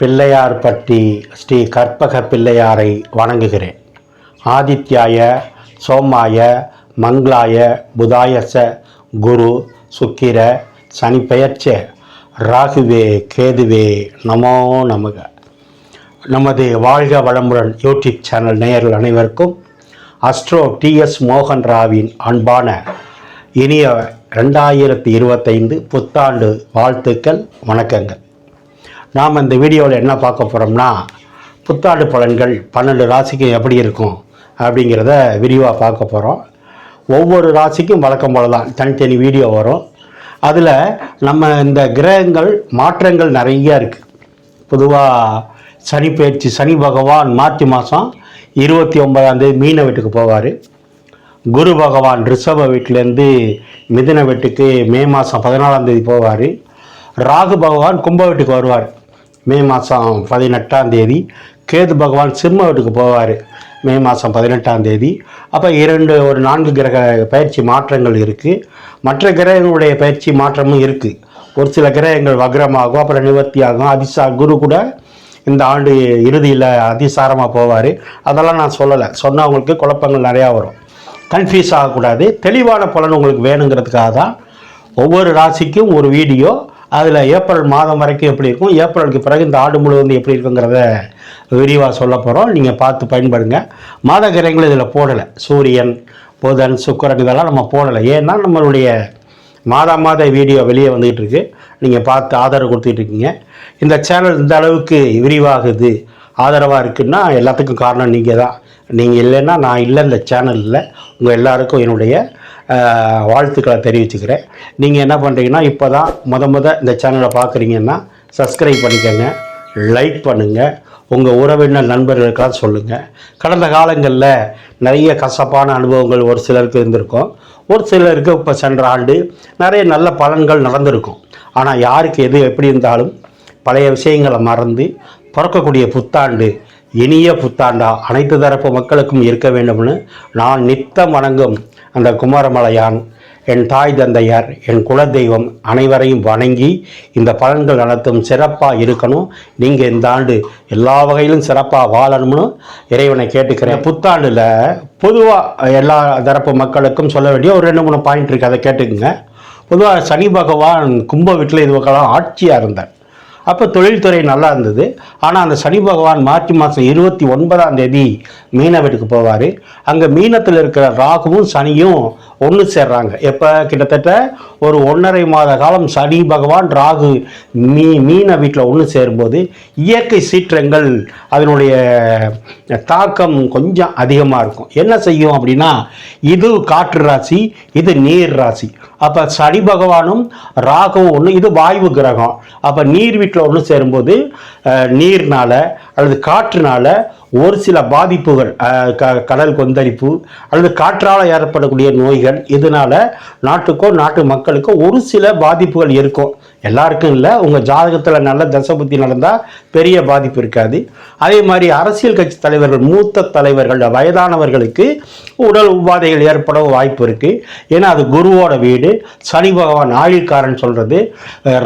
பிள்ளையார்பட்டி ஸ்ரீ கற்பக பிள்ளையாரை வணங்குகிறேன். ஆதித்யாய சோமாய மங்களாய புதாயச குரு சுக்கிர சனி பெயர்ச்ச ராகுவே கேதுவே நமோ நமக. நமது வாழ்க வளமுடன் யூடியூப் சேனல் நேயர்கள் அனைவருக்கும் அஸ்ட்ரோ டிஎஸ் மோகன் ராவின் அன்பான இனிய ரெண்டாயிரத்தி இருபத்தைந்து புத்தாண்டு வாழ்த்துக்கள் வணக்கங்கள். நாம் இந்த வீடியோவில் என்ன பார்க்க போகிறோம்னா புத்தாண்டு பலன்கள் பன்னெண்டு ராசிக்கு எப்படி இருக்கும் அப்படிங்கிறத விரிவாக பார்க்க போகிறோம் ஒவ்வொரு ராசிக்கும் வழக்கம் போல தான் தனித்தனி வீடியோ வரும். அதில் நம்ம இந்த கிரகங்கள் மாற்றங்கள் நிறையா இருக்குது பொதுவாக சனி பயிற்சி சனி பகவான் மார்ச் மாதம் இருபத்தி ஒன்பதாந்தேதி மீன வீட்டுக்கு போவார். குரு பகவான் ரிஷப வீட்டிலேருந்து மிதுன வீட்டுக்கு மே மாதம் பதினாலாம் தேதி போவார். ராகு பகவான் கும்ப வீட்டுக்கு வருவார். மே மாதம் பதினெட்டாம் தேதி கேது பகவான் சிம்ம வீட்டுக்கு போவார். மே மாதம் பதினெட்டாம் தேதி. அப்போ இரண்டு ஒரு நான்கு கிரக பயிற்சி மாற்றங்கள் இருக்குது மற்ற கிரகங்களுடைய பயிற்சி மாற்றமும் இருக்குது ஒரு சில கிரகங்கள் வக்ரமாகும் அப்புறம் நிவர்த்தி ஆகும் அதிசா குரு கூட இந்த ஆண்டு இறுதியில் அதிசாரமாக போவார். அதெல்லாம் நான் சொல்லலை. சொன்னவங்களுக்கு குழப்பங்கள் நிறையா வரும். கன்ஃபியூஸ் ஆகக்கூடாது. தெளிவான பலன் உங்களுக்கு வேணுங்கிறதுக்காக தான் ஒவ்வொரு ராசிக்கும் ஒரு வீடியோ அதில் ஏப்ரல் மாதம் வரைக்கும் எப்படி இருக்கும்? ஏப்ரலுக்கு பிறகு இந்த ஆண்டு முழுவதும் எப்படி இருக்குங்கிறத விரிவாக சொல்ல போகிறோம் நீங்கள் பார்த்து பயன்படுங்க. மாத கிரகங்கள் இதில் போடலை. சூரியன் புதன் சுக்கரன் இதெல்லாம் நம்ம போடலை. ஏன்னா நம்மளுடைய மாதா மாத வீடியோ வெளியே வந்துகிட்டு இருக்கு. நீங்கள் பார்த்து ஆதரவு கொடுத்துட்டு இருக்கீங்க. இந்த சேனல் இந்த அளவுக்கு விரிவாகுது ஆதரவாக இருக்குன்னா எல்லாத்துக்கும் காரணம் நீங்கள் தான் நீங்கள் இல்லைன்னா நான் இல்லை இந்த சேனலில் உங்கள் எல்லாருக்கும் என்னுடைய வாழ்த்துக்களை தெரிவிச்சுக்கிறேன். நீங்கள் என்ன பண்ணுறீங்கன்னா இப்போ தான் முத முத இந்த சேனலை பார்க்குறீங்கன்னா சப்ஸ்கிரைப் பண்ணிக்கோங்க லைக் பண்ணுங்கள் உங்கள் உறவினர் நண்பர்களுக்கெல்லாம் சொல்லுங்கள் கடந்த காலங்களில் நிறைய கசப்பான அனுபவங்கள் ஒரு சிலருக்கு இருந்திருக்கும். ஒரு சிலருக்கு இப்போ சென்ற ஆண்டு நிறைய நல்ல பலன்கள் நடந்திருக்கும். ஆனால் யாருக்கு எது எப்படி இருந்தாலும் பழைய விஷயங்களை மறந்து பிறக்கக்கூடிய புத்தாண்டு இனிய புத்தாண்டா அனைத்து தரப்பு மக்களுக்கும் இருக்க வேண்டும்னு நான் நித்தம் வணங்கும் அந்த குமாரமலையான் என் தாய் தந்தையார் என் குலதெய்வம் அனைவரையும் வணங்கி இந்த பலன்கள் அனைத்தும் சிறப்பாக இருக்கணும். நீங்கள் இந்த ஆண்டு எல்லா வகையிலும் சிறப்பாக வாழணும்னு இறைவனை கேட்டுக்கிறேன். புத்தாண்டில் பொதுவாக எல்லா தரப்பு மக்களுக்கும் சொல்ல வேண்டிய ஒரு ரெண்டு மூணு பாயிண்ட் இருக்குது அதை கேட்டுக்குங்க. பொதுவாக சனி பகவான் கும்ப வீட்டில் இது பக்கம்லாம் ஆட்சியாக இருந்தார். அப்போ தொழில்துறை நல்லா இருந்தது. ஆனால் அந்த சனி பகவான் மார்ச் மாதம் இருபத்தி ஒன்பதாம் தேதி மீன வீட்டுக்கு போவார். அங்கே மீனத்தில் இருக்கிற ராகுவும் சனியும் ஒன்று சேர்றாங்க. எப்போ? கிட்டத்தட்ட ஒரு ஒன்றரை மாத காலம் சனி பகவான் ராகு மீ மீன வீட்டில் ஒன்று சேரும்போது இயற்கை சீற்றங்கள் அதனுடைய தாக்கம் கொஞ்சம் அதிகமாக இருக்கும். என்ன செய்யும் அப்படின்னா இது காற்று ராசி இது நீர் ராசி. அப்போ சனி பகவானும் ராகவும் ஒன்று இது வாயு கிரகம். அப்போ நீர் வீட்டில் ஒன்று சேரும்போது நீர்னால அல்லது காற்றுனால ஒரு சில பாதிப்புகள் க கடல் கொந்தளிப்பு அல்லது காற்றால் ஏற்படக்கூடிய நோய்கள் இதனால் நாட்டுக்கோ நாட்டு மக்களுக்கோ ஒரு சில பாதிப்புகள் இருக்கும். எல்லாருக்கும் இல்லை உங்கள் ஜாதகத்தில் நல்ல தசபுத்தி நடந்தால் பெரிய பாதிப்பு இருக்காது. அதே மாதிரி அரசியல் கட்சி தலைவர்கள் மூத்த தலைவர்கள் வயதானவர்களுக்கு உடல் உபாதைகள் ஏற்பட வாய்ப்பு இருக்குது ஏன்னா அது குருவோட வீடு சனி பகவான் ஆயுள்காரன் சொல்கிறது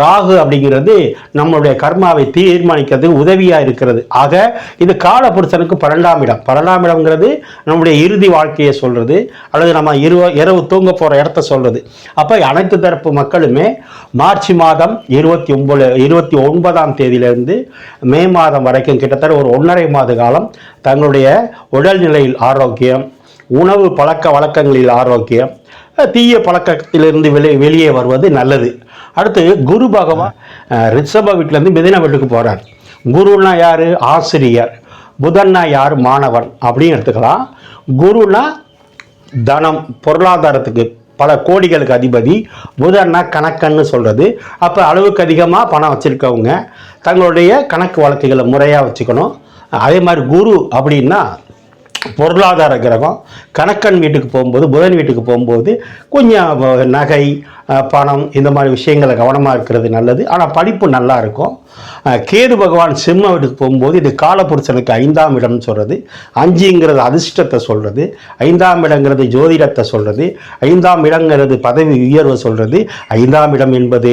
ராகு அப்படிங்கிறது நம்மளுடைய கர்மாவை தீர்மானிக்கிறது உதவியாக இருக்கிறது. ஆக இது காலபுருஷனுக்கு பன்னெண்டாம் இடம். பன்னெண்டாம் இடம்ங்கிறது நம்முடைய இறுதி வாழ்க்கையை சொல்கிறது அல்லது நம்ம இரவு இரவு தூங்க போகிற இடத்த சொல்கிறது அப்போ அனைத்து தரப்பு மக்களுமே மார்ச் மாதம் இருபத்தி ஒம்பது இருபத்தி ஒன்பதாம் தேதியிலிருந்து மே மாதம் வரைக்கும் கிட்டத்தட்ட ஒரு ஒன்றரை மாத காலம் தங்களுடைய உடல்நிலையில் ஆரோக்கியம் உணவு பழக்க வழக்கங்களில் ஆரோக்கியம் தீய பழக்கத்திலிருந்து வெளியே வெளியே வருவது நல்லது. அடுத்து குரு பகவான் ரிஷப வீட்டிலேருந்து மிதின வீட்டுக்கு போகிறார் குருன்னா யார்? ஆசிரியர். புதன்னா யார்? மாணவன். அப்படின்னு எடுத்துக்கலாம். குருனா தனம் பொருளாதாரத்துக்கு பல கோடிகளுக்கு அதிபதி. புதன்னா கணக்கன்னு சொல்கிறது அப்போ அளவுக்கு அதிகமாக பணம் வச்சுருக்கவங்க. தங்களுடைய கணக்கு வழக்குகளை முறையாக வச்சுக்கணும். அதே மாதிரி குரு அப்படின்னா பொருளாதார கிரகம் கணக்கன் வீட்டுக்கு போகும்போது புதன் வீட்டுக்கு போகும்போது கொஞ்சம் நகை பணம் இந்த மாதிரி விஷயங்களை கவனமாக இருக்கிறது நல்லது. ஆனால் படிப்பு நல்லா இருக்கும். கேது பகவான் சிம்ம வீட்டுக்கு போகும்போது இது காலபுருஷனுக்கு ஐந்தாம் இடம்னு சொல்கிறது அஞ்சுங்கிறது அதிர்ஷ்டத்தை சொல்கிறது ஐந்தாம் இடங்கிறது ஜோதிடத்தை சொல்கிறது ஐந்தாம் இடங்கிறது பதவி உயர்வை சொல்கிறது ஐந்தாம் இடம் என்பது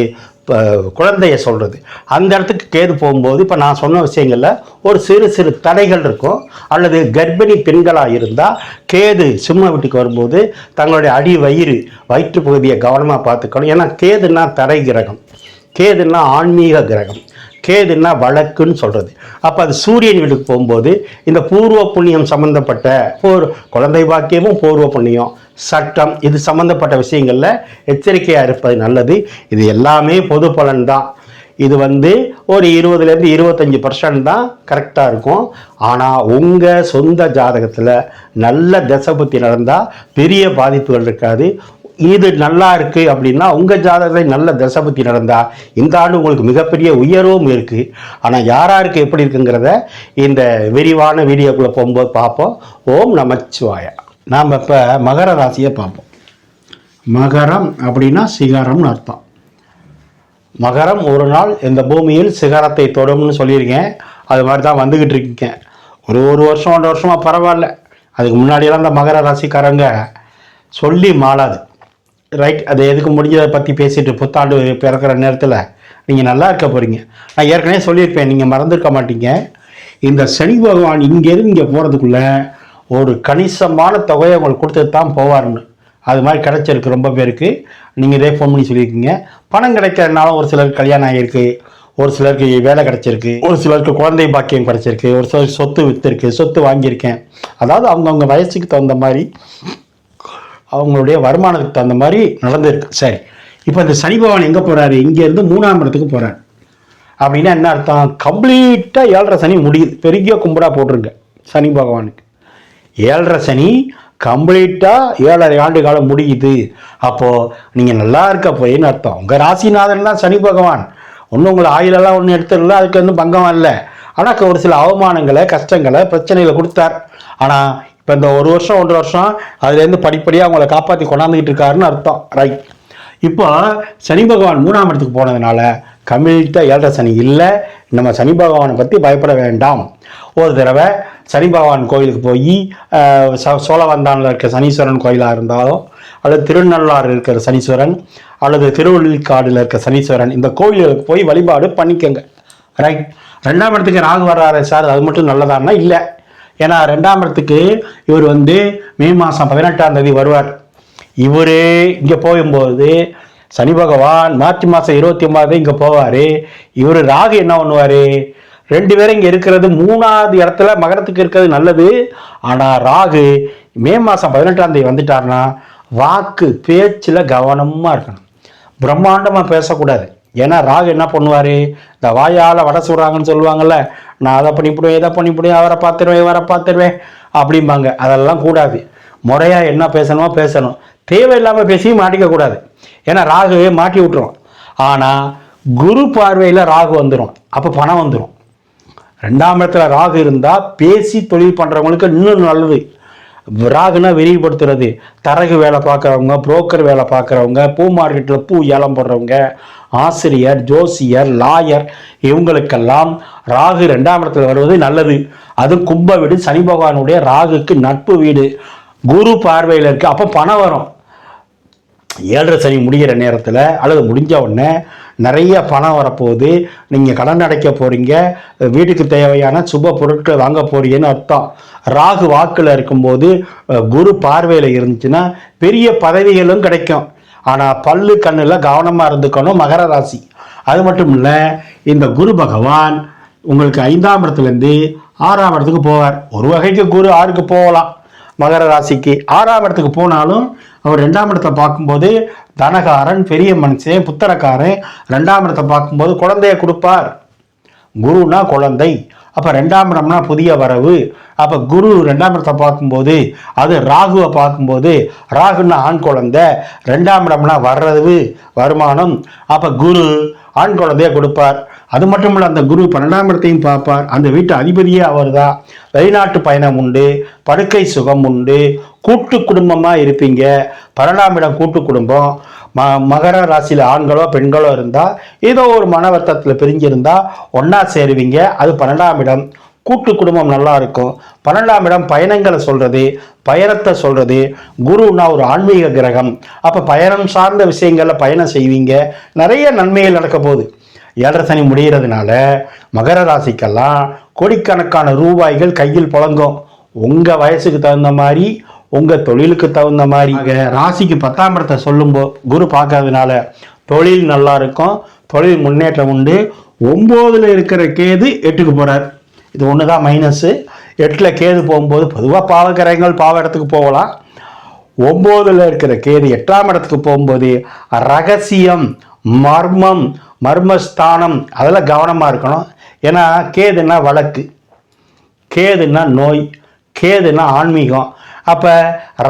குழந்தைய சொல்கிறது அந்த இடத்துக்கு கேது போகும்போது இப்போ நான் சொன்ன விஷயங்களில் ஒரு சிறு சிறு தடைகள் இருக்கும். அல்லது கர்ப்பிணி பெண்களாக இருந்தால் கேது சிம்ம வீட்டுக்கு வரும்போது தங்களுடைய அடி வயிறு வயிற்று பகுதியை கவனமாக பார்த்துக்கணும். ஏன்னா கேதுன்னா தடை கிரகம். கேதுன்னா ஆன்மீக கிரகம். கேதுன்னா வழக்குன்னு சொல்கிறது அப்போ அது சூரியன் வீட்டுக்கு போகும்போது இந்த பூர்வ புண்ணியம் சம்மந்தப்பட்ட ஒரு குழந்தை பாக்கியமும் பூர்வ புண்ணியம் சட்டம் இது சம்மந்தப்பட்ட விஷயங்களில் எச்சரிக்கையாக இருப்பது நல்லது. இது எல்லாமே பொது பலன் தான் இது வந்து ஒரு இருபதுலேருந்து இருபத்தஞ்சி பர்சன்ட் தான் கரெக்டாக இருக்கும். ஆனால் உங்கள் சொந்த ஜாதகத்தில் நல்ல தசபுத்தி நடந்தால் பெரிய பாதிப்புகள் இருக்காது. இது நல்லா இருக்கு அப்படின்னா உங்கள் ஜாதகத்தில் நல்ல தசபுத்தி நடந்தா இந்த ஆண்டு உங்களுக்கு மிகப்பெரிய உயர்வும் இருக்குது ஆனால் யாராருக்கு எப்படி இருக்குங்கிறத இந்த விரிவான வீடியோக்குள்ளே போகும்போது பார்ப்போம். ஓம் நமச்சிவாய. நாம் இப்போ மகர ராசியை பார்ப்போம். மகரம் அப்படின்னா சிகரம்னு அர்த்தம். மகரம் ஒரு நாள் இந்த பூமியில் சிகரத்தை தொடும்னு சொல்லியிருக்கேன். அது மாதிரி தான் வந்துக்கிட்டு இருக்கீங்க ஒரு ஒரு வருஷம் ஒன்றரை வருஷமாக பரவாயில்ல. அதுக்கு முன்னாடியெல்லாம் இந்த மகர ராசிக்காரங்க சொல்லி மாளாது. ரைட் அது எதுக்கு முடிஞ்சதை பற்றி பேசிட்டு புத்தாண்டு பிறக்கிற நேரத்தில் நீங்கள் நல்லா இருக்க போகிறீங்க நான் ஏற்கனவே சொல்லியிருப்பேன் நீங்கள் மறந்துருக்க மாட்டீங்க. இந்த சனி பகவான் இங்கேருந்து இங்கே போகிறதுக்குள்ளே ஒரு கணிசமான தொகையை உங்களுக்கு கொடுத்துட்டு தான் போவார்னு அது மாதிரி கிடச்சிருக்கு ரொம்ப பேருக்கு. நீங்கள் இதே ஃபோன் பண்ணி சொல்லியிருக்கீங்க. பணம் கிடைக்கிறதுனால ஒரு சிலருக்கு கல்யாணம் ஆகியிருக்கு. ஒரு சிலருக்கு வேலை கிடச்சிருக்கு. ஒரு சிலருக்கு குழந்தை பாக்கியம் கிடச்சிருக்கு. ஒரு சிலருக்கு சொத்து விற்றுருக்கு சொத்து வாங்கியிருக்கேன். அதாவது அவங்கவுங்க வயசுக்கு தகுந்த மாதிரி அவங்களுடைய வருமானத்துக்கு தகுந்த மாதிரி நடந்திருக்கு. சரி. இப்போ இந்த சனி பகவான் எங்கே போகிறாரு இங்கேருந்து மூணாம் இடத்துக்கு போகிறார் அப்படின்னா என்ன அர்த்தம்? கம்ப்ளீட்டாக ஏழரை சனி முடியுது. பெரிய கும்பிடாக போட்டிருங்க சனி பகவானுக்கு. ஏழரை சனி கம்ப்ளீட்டாக ஏழரை ஆண்டு காலம் முடியுது. அப்போது நீங்கள் நல்லா இருக்க போயின்னு அர்த்தம். உங்கள் ராசிநாதன் தான் சனி பகவான். ஒன்றும் உங்களை ஆயிலெல்லாம் ஒன்றும் எடுத்துடல அதுக்கு வந்து பங்கம் இல்லை. ஆனால் ஒரு சில அவமானங்களை கஷ்டங்களை பிரச்சனைகளை கொடுத்தார். ஆனால் இப்போ இந்த ஒரு வருஷம் ஒன்றரை வருஷம் அதுலேருந்து படிப்படியாக அவங்கள காப்பாற்றி கொண்டாந்துக்கிட்டு இருக்காருன்னு அர்த்தம். ரைட் இப்போ சனி பகவான் மூணாம் இடத்துக்கு போனதுனால கம்ப்ளீட்டாக ஏழரை சனி இல்லை. நம்ம சனி பகவானை பற்றி பயப்பட வேண்டாம். ஒரு தடவை சனி பகவான் கோயிலுக்கு போய் ச- சோழவந்தானில் இருக்க சனீஸ்வரன் கோயிலாக இருந்தாலும் அல்லது திருநள்ளாறு இருக்கிற சனீஸ்வரன் அல்லது திருவள்ளிக்காடில் இருக்க சனீஸ்வரன் இந்த கோயில்களுக்கு போய் வழிபாடு பண்ணிக்கோங்க. ரைட் ரெண்டாம் இடத்துக்கு ராகு வர்றாரு சார் அது மட்டும் நல்லதான்னா இல்லை. ஏன்னா ரெண்டாம் இடத்துக்கு இவர் வந்து மே மாதம் பதினெட்டாம் தேதி வருவார். இவரே இங்கே போகும்போது சனி பகவான் மார்ச் மாதம் இருபத்தி ஒன்பது இங்கே போவார். இவர் ராகு என்ன பண்ணுவார்? ரெண்டு பேரும் இங்கே இருக்கிறது மூணாவது இடத்துல மகரத்துக்கு இருக்கிறது நல்லது. ஆனால் ராகு மே மாதம் பதினெட்டாம் தேதி வந்துட்டார்னா வாக்கு பேச்சில் கவனமாக இருக்கணும். பிரம்மாண்டமாக பேசக்கூடாது. ஏன்னா ராகு என்ன பண்ணுவார்? இந்த வாயால் வடை சுடுறாங்கன்னு சொல்லுவாங்கல்ல நான் அதை பண்ணிவிடுவேன் இதை பண்ணிவிடுவேன் அவரை பார்த்துருவேன் இவரை பார்த்துருவேன் அப்படிம்பாங்க. அதெல்லாம் கூடாது. முறையாக என்ன பேசணுமோ பேசணும். தேவையில்லாமல் பேசி மாட்டிக்கக்கூடாது ஏன்னா ராகுவே மாட்டி விட்டுரும். ஆனால் குரு பார்வையில் ராகு வந்துடும் அப்போ பணம் வந்துடும் ரெண்டாம் இடத்துல ராகு இருந்தால் பேசி தொழில் பண்ணுறவங்களுக்கு இன்னும் நல்லது. ராகுனா விரிவுபடுத்துறது. தரகு வேலை பார்க்குறவங்க புரோக்கர் வேலை பார்க்குறவங்க பூ மார்க்கெட்டில் பூ ஏலம் போடுறவங்க ஆசிரியர் ஜோசியர் லாயர் இவங்களுக்கெல்லாம் ராகு ரெண்டாம் இடத்துல வருவது நல்லது. அது கும்ப வீடு சனி பகவானுடைய ராகுக்கு நட்பு வீடு. குரு பார்வையில் இருக்கு. அப்போ பணம் வரும். ஏழரை சனி முடிகிற நேரத்தில் அல்லது முடிஞ்ச உடனே நிறைய பணம் வரப்போகுது. நீங்கள் கடன் அடைக்க போகிறீங்க வீட்டுக்கு தேவையான சுப பொருட்கள் வாங்க போறீங்கன்னு அர்த்தம். ராகு வாக்கில் இருக்கும்போது குரு பார்வையில் இருந்துச்சுன்னா பெரிய பதவிகளும் கிடைக்கும். ஆனால் பல்லு கண்ணில் கவனமாக இருந்துக்கணும் மகர ராசி. அது மட்டும் இல்லை இந்த குரு பகவான் உங்களுக்கு ஐந்தாம் இடத்துலேருந்து ஆறாம் இடத்துக்கு போவார். ஒரு வகைக்கு குரு ஆறுக்கு போகலாம். மகர ராசிக்கு ஆறாம் இடத்துக்கு போனாலும் அவர் ரெண்டாம் இடத்தை பார்க்கும்போது தனகாரன் பெரிய மனுஷன் புத்தரக்காரன். ரெண்டாம் இடத்தை பார்க்கும்போது குழந்தைய கொடுப்பார். குருனா குழந்தை. அப்போ ரெண்டாம் இடம்னா புதிய வரவு. அப்போ குரு ரெண்டாம் இடத்தை பார்க்கும்போது அது ராகுவை பார்க்கும்போது ராகுன்னா ஆண் குழந்தை. ரெண்டாம் இடம்னா வர்றது வருமானம். அப்போ குரு ஆண் குழந்தைய கொடுப்பார். அது மட்டும் இல்லை அந்த குரு பன்னெண்டாம் இடத்தையும் பார்ப்பார். அந்த வீட்டு அதிபதியே அவர் தான் வெளிநாட்டு பயணம் உண்டு படுக்கை சுகம் உண்டு. கூட்டு குடும்பமாக இருப்பீங்க. பன்னெண்டாம் இடம் கூட்டு குடும்பம். ம மகர ராசியில் ஆண்களோ பெண்களோ இருந்தால் ஏதோ ஒரு மன வருத்தத்தில் பிரிஞ்சிருந்தால் ஒன்றா சேருவீங்க. அது பன்னெண்டாம் இடம். கூட்டு குடும்பம் நல்லா இருக்கும். பன்னெண்டாம் இடம் பயணங்களை சொல்றது பயணத்தை சொல்றது. குருன்னா ஒரு ஆன்மீக கிரகம். அப்போ பயணம் சார்ந்த விஷயங்களில் பயணம் செய்வீங்க. நிறைய நன்மைகள் நடக்க போகுது. ஏழரை சனி முடிகிறதுனால மகர ராசிக்கெல்லாம் கோடிக்கணக்கான ரூபாய்கள் கையில் புழங்கும். உங்கள் வயசுக்கு தகுந்த மாதிரி உங்க தொழிலுக்கு தகுந்த மாதிரி. ராசிக்கு பத்தாம் இடத்தை சொல்லும்போது குரு பார்க்கறதுனால தொழில் நல்லா இருக்கும் தொழில் முன்னேற்றம் உண்டு. ஒம்போதுல இருக்கிற கேது எட்டுக்கு போறார். இது ஒன்று தான் மைனஸ்ஸு எட்டில் கேது போகும்போது பொதுவாக பாவகிரகங்கள் பாவ இடத்துக்கு போகலாம். ஒம்போதுல இருக்கிற கேது எட்டாம் இடத்துக்கு போகும்போது ரகசியம் மர்மம் மர்மஸ்தானம் அதெல்லாம் கவனமாக இருக்கணும். ஏன்னா கேதுன்னா வழக்கு. கேதுன்னா நோய். கேதுன்னா ஆன்மீகம். அப்போ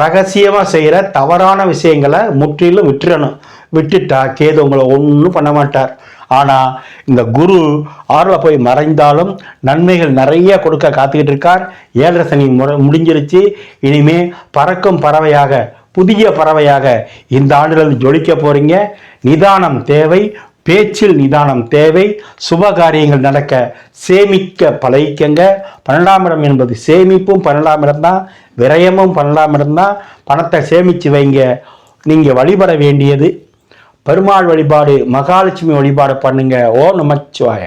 ரகசியமாக செய்கிற தவறான விஷயங்களை முற்றிலும் விட்டுறணும். விட்டுட்டா கேது உங்களை ஒன்றும் பண்ண மாட்டார். ஆனால் இந்த குரு ஆறில் போய் மறைந்தாலும் நன்மைகள் நிறைய கொடுக்க காத்துக்கிட்டு இருக்கார். ஏழரை சனி முறை முடிஞ்சிருச்சு. இனிமே பறக்கும் பறவையாக புதிய பறவையாக இந்த ஆண்டுகள் ஜொலிக்க போறீங்க. நிதானம் தேவை. பேச்சில் நிதானம் தேவை சுப காரியங்கள் நடக்க சேமிக்க பழகிக்கங்க. பன்னெண்டாம் இடம் என்பது சேமிப்பும் பன்னெண்டாம் இடம் தான் விரயமும் பன்னெண்டாம் இடம் தான். பணத்தை சேமித்து வைங்க. நீங்கள் வழிபட வேண்டியது. பெருமாள் வழிபாடு மகாலட்சுமி வழிபாடு பண்ணுங்க. ஓ நமச்சிவாய.